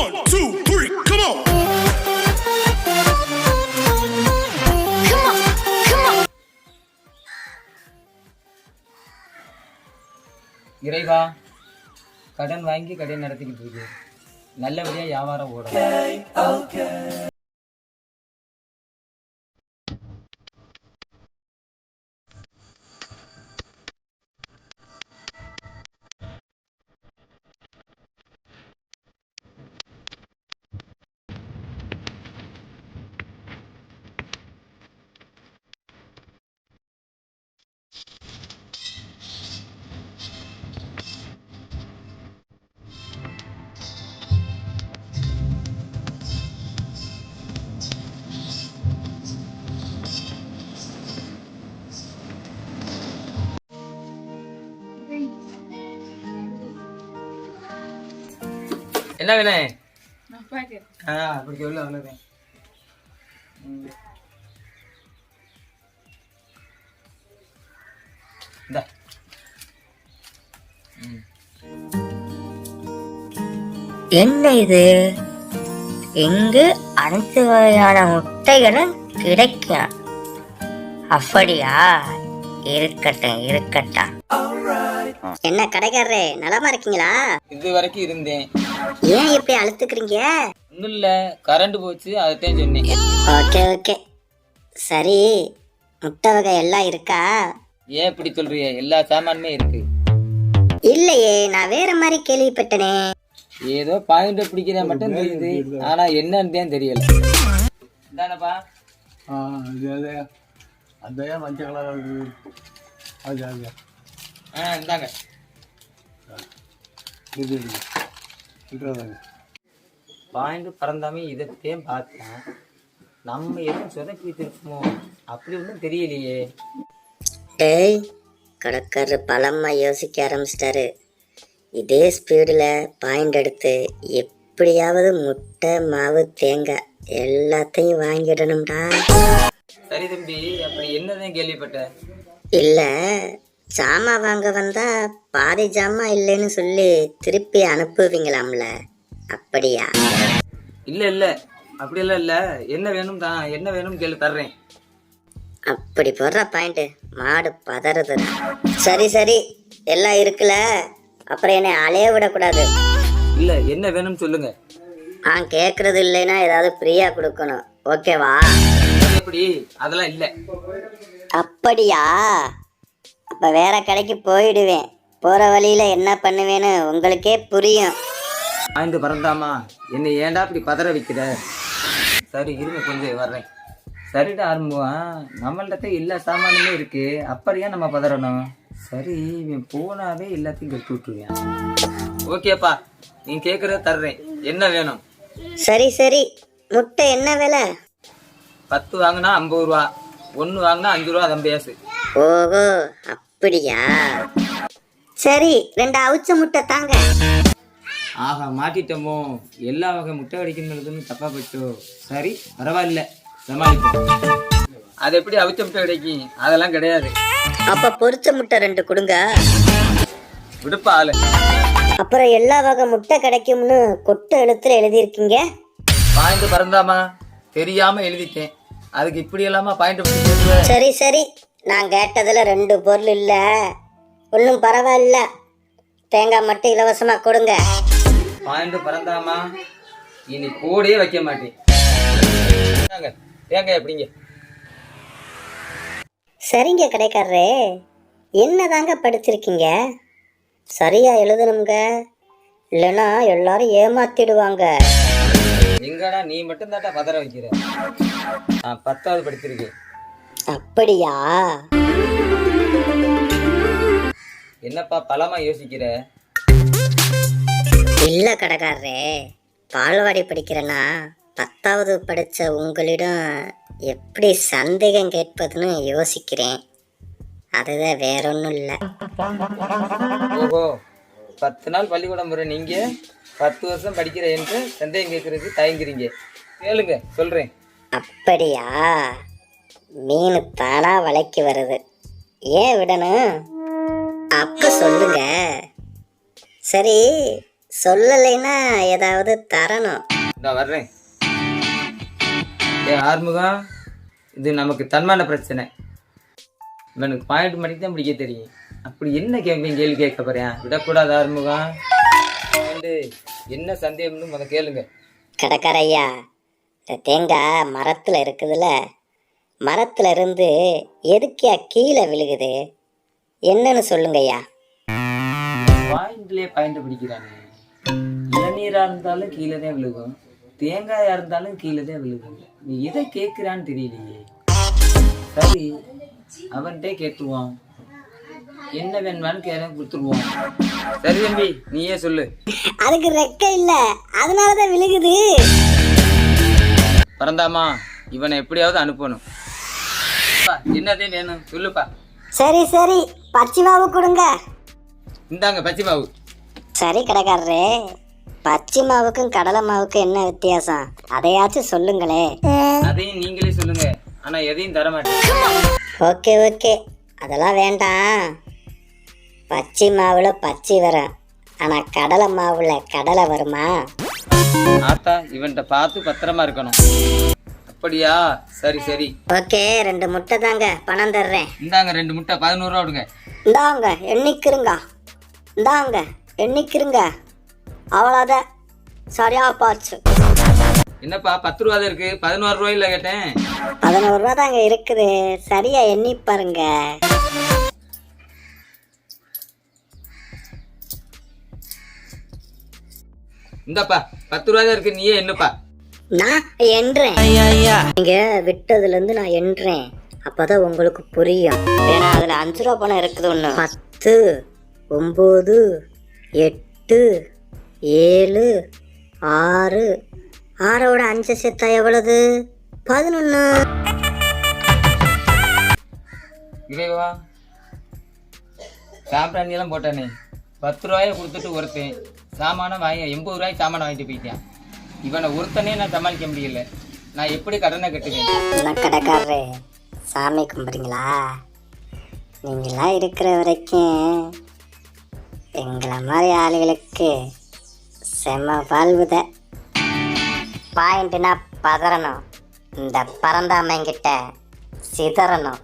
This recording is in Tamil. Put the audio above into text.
One, two, three, come on. Come on, come on. இறைவா கடன் வாங்கி கடை நடத்திக்கிட்டு இருக்கு நல்லபடியா வியாபாரம் ஓடும் என்ன வேணும் ஆ அப்படி சொல்ல அவ்வளோதான் ம். இந்தா. ம். என்ன இது? இங்கு அனைத்து வகையான முட்டைகளும் கிடைக்கும் அப்படியா? இருக்கட்டும் இருக்கட்டும். என்ன கடைக்காரரே நலமா இருக்கீங்களா? இது வரைக்கும் இருந்தேன். ஏன் இப்படி அழுத்துக்கிறீங்க? ஒன்றும் இல்லை கரண்ட் போச்சு அதைத்தான் சொன்னேன். Okay okay. சரி முட்டை வகை எல்லாம் இருக்கா? ஏன் இப்படி சொல்றிய? எல்லா சாமானுமே இருக்கு. இல்லையே நான் வேற மாதிரி கேள்விப்பட்டனே. ஏதோ பாயிண்ட் பிடிக்கிற மட்டும் தெரியுது. ஆனா என்னன்னு தான் தெரியல. இதானப்பா ஆ அது அது. அந்த ஏன் மஞ்சள் கலர் இருக்குது அது அது. ஆ இந்தாங்க. இது. இருக்கிறதாங்க பாயிண்ட் பறந்தாமே இதைத்தான் பார்த்தேன். நம்ம எதுவும் சொதப்பி வச்சிருக்கோமோ? அப்படி ஒன்றும் தெரியலையே. டேய் கடைக்காரர் பலமா யோசிக்க ஆரம்பிச்சிட்டாரு. இதே ஸ்பீடில் பாயிண்ட் எடுத்து எப்படியாவது முட்டை மாவு தேங்காய் எல்லாத்தையும் வாங்கிடணும்டா. சரி தம்பி அப்படி என்னதான் கேள்விப்பட்ட இல்லை ஜாமான் வாங்க வந்தா பாதி ஜாமான் இல்லைன்னு சொல்லி திருப்பி அனுப்புவீங்களாம்ல? அப்படியா? இல்ல இல்ல. அப்படியெல்லாம் இல்ல. என்ன வேணும் தான் என்ன வேணும் கேளு தர்றேன். அப்படி போடுற பாயிண்ட் மாடு பதறுது சரி சரி. எல்லாம் இருக்குல்ல? அப்புறம் என்னை அலைய விடக்கூடாது. இல்ல என்ன வேணும்னு சொல்லுங்க. நான் கேட்கறது இல்லைன்னா ஏதாவது ஃப்ரீயா கொடுக்கணும். ஓகேவா? அது எப்படி? அதெல்லாம் இல்ல. அப்படியா? அப்ப வேற கடைக்கு போயிடுவேன். போற வழியில என்ன பண்ணுவேன்னு உங்களுக்கே புரியும். பாயிண்ட் பறந்தாமா? என்னை ஏன்டா இப்படி பதற வைக்கிற? சரி இருங்க கொஞ்சம் வர்றேன். சரிடா ஆரம்புவான் நம்மள்ட்ட எல்லா சாமானுமே இருக்கு. அப்படியே நம்ம பதறணும்? சரி இவன் போனாவே எல்லாத்தையும் கட்டி விட்டுருவேன். ஓகேப்பா நீ கேட்குறத தர்றேன். என்ன வேணும்? சரி சரி. முட்டை என்ன விலை? பத்து வாங்கினா ஐம்பது ரூபா. ஒன்று வாங்கினா அஞ்சு ரூபா தம்பி பேசு. ஓஹோ அப்படியா? சரி ரெண்டு அவிச்ச முட்டை தாங்க. ஆஹா மாட்டிட்டோமோ? எல்லா வகை முட்டை கிடைக்கும்னு தப்பா போச்சோ சரி பரவாயில்ல. சமாளிப்போம். அது எப்படி அவிச்ச முட்டை கிடைக்கும்? அதெல்லாம் கிடையாது. அப்ப பொரிச்ச முட்டை ரெண்டு கொடுங்க. விடுப்பா ஆளு. அப்புறம் எல்லா வகை முட்டை கிடைக்கும்னு கொட்டு எழுத்துல எழுதியிருக்கீங்க. பாயிண்ட் பறந்தாமா? தெரியாம எழுதிட்டேன். அதுக்கு இப்படி எல்லாமா பாயிண்ட் சரி சரி. நான் கேட்டதுல ரெண்டு பொருள் இல்ல. ஒன்றும் பரவாயில்ல. தேங்காய் மட்டும் இலவசமா கொடுங்க. பாயிண்ட் பறந்தாமா? இனி கூடயே வைக்க மாட்டேன். தேங்காய் எப்படிங்க சரிங்க கடைக்காரரே. என்னதாங்க படிச்சிருக்கீங்க? சரியா எழுதணுங்க. இல்லைன்னா எல்லாரும் ஏமாத்திடுவாங்க. எங்கடா நீ மட்டும் தாட்டா பதற வைக்கிற? நான் பத்தாவது படிச்சிருக்கேன். அப்படியா? என்னப்பா பலமா யோசிக்கிற? இல்ல கடைக்காரரே பால்வாடி படிக்கிறேன்னா பத்தாவது படிச்ச உங்களிடம் எப்படி சந்தேகம் கேட்பதுன்னு யோசிக்கிறேன். அதுதான் வேற ஒன்றும் இல்லை. ஓஹோ பத்து நாள் பள்ளிக்கூடம் போற நீங்க பத்து வருஷம் படிக்கிற என்று சந்தேகம் கேட்கறதுக்கு தயங்குறீங்க. கேளுங்க சொல்றேன். அப்படியா? மீன் தானா வலைக்கு வருது. ஏன் விடணும் அப்ப சொல்லுங்க. சரி சொல்லலைன்னா ஏதாவது தரணும். வர்றேன். ஏ ஆறுமுகம் இது நமக்கு தன்மான பிரச்சனை. இவனுக்கு பாயிண்ட் மட்டும் தான் பிடிக்க தெரியும். அப்படி என்ன கேட்பேன் கேள்வி கேட்க போறேன் விடக்கூடாது ஆறுமுகம். என்ன சந்தேகம்னு முத கேளுங்க. கடைக்கார ஐயா தேங்காய் மரத்தில் இருக்குதுல்ல மரத்துல இருந்து எதுக்கியா கீழே விழுகுது? என்னன்னு சொல்லுங்க ஐயா பாயிண்ட்லயே பாயிண்ட் பிடிக்கிறானே. இளநீரா இருந்தாலும் கீழே தான் விழுகும். தேங்காயா இருந்தாலும் கீழே தான் விழுகும். நீ எதை கேட்கிறான்னு தெரியலையே. சரி அவன்கிட்டே கேட்டுருவான் என்ன வேணுமான்னு கேட்க கொடுத்துருவோம். சரி தம்பி நீயே சொல்லு. அதுக்கு ரெக்க இல்ல. அதனால தான் விழுகுது. பரந்தாமா இவனை எப்படியாவது அனுப்பணும். அப்பா, என்னதே வேணும் சொல்லுப்பா. சரி சரி. பச்சை மாவு கொடுங்க. இந்தாங்க பச்சை மாவு. சரி கடைக்காரரே. பச்சை மாவுக்கும் கடலை மாவுக்கும் என்ன வித்தியாசம்? அதையாச்சும் சொல்லுங்களே. அதையும் நீங்களே சொல்லுங்க. ஆனா எதையும் தர மாட்டேன் ஓகே ஓகே. அதெல்லாம் வேண்டாம். பச்சை மாவுல பச்சை வரும். ஆனா கடலை மாவுல கடலை வருமா? ஆத்தா இவன்கிட்ட பார்த்து பத்திரமா இருக்கணும். அப்படியா? சரி சரி. ஓகே ரெண்டு முட்டை தாங்க. பணம் தர்றேன். இந்தாங்க ரெண்டு முட்டை. பதினோரு ரூபா விடுங்க இந்தாங்க எண்ணிக்கிருங்க. இந்தாங்க எண்ணிக்கிருங்க. அவ்வளோதான். சரியா போச்சு. என்னப்பா பத்து ரூபா தான் இருக்கு. பதினோரு ரூபாயில கேட்டேன். பதினோரு ரூபா தாங்க இருக்குது. சரியா எண்ணி பாருங்க. இந்தாப்பா பத்து ரூபா தான் இருக்கு. நீயே என்னப்பா? நான் எண்றேன் நீங்க விட்டதுல இருந்து நான் எண்றேன் அப்பதான் உங்களுக்கு புரியும். ஏன்னா அதுல அஞ்சு ரூபா பணம் இருக்குது ஒண்ணு. பத்து ஒன்பது எட்டு ஏழு ஆறு. ஆறோட அஞ்சு சேர்த்தா எவ்வளவு? பதினொன்னு. இறைவா சாம்பிராணி எல்லாம் போட்டானே. பத்து ரூபாய கொடுத்துட்டு ஒருத்தன் சாமான வாங்கி எண்பது ரூபாய்க்கு சாமான வாங்கிட்டு போயிட்டேன். இவனை ஒருத்தனே நான் சமாளிக்க முடியல. நான் எப்படி கடனை கட்டுவேன்? கடைக்காரரு? சாமி கும்பிடுங்களா நீங்களாம் இருக்கிற வரைக்கும் எங்களை மாதிரி ஆளுகளுக்கு செம வாழ்வுத. பாயிண்ட்னா பதறணும். இந்த பறந்தாமைங்கிட்ட சிதறணும்.